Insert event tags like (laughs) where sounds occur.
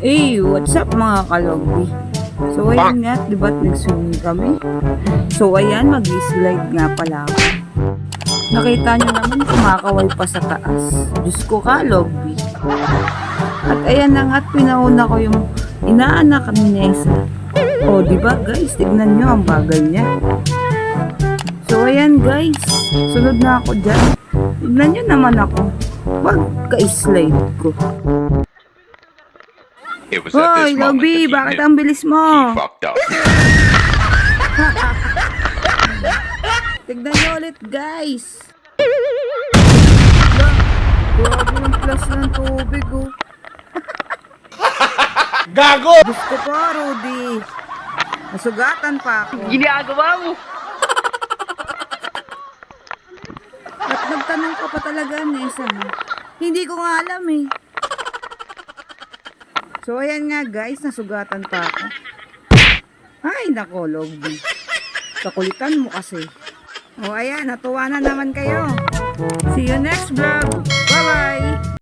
Hey, what's up mga kalogbi? So ayan nga, di ba't nag-swimming kami? So ayan, mag-slide nga pala ako. Nakita nyo naman kumakaway pa sa taas. Diyos ko ka, logbi. At ayan na nga, at pinauna ko yung inaanak ni Nessa. O, di ba guys, tignan nyo ang bagal niya. So ayan guys, sunod na ako dyan. Tignan nyo naman ako. Pagka-slide ko. It was at Hoy, this moment Lobby, that bakit knew ang bilis mo? fucked up. (laughs) Tignan nyo ulit, guys. Wala, Grabe yung plus ng tubig, oh. Gago! Diyos ko Rudy. Nasugatan pa ako. Ginagawa mo. At nagtanong ka pa talaga, Nessa. Hindi ko nga alam, eh. So, ayan nga, guys. Nasugatan pa ako. Ay, nako, Lobby. Kakulitan mo kasi. O, ayan. Natuwa na naman kayo. See you next vlog.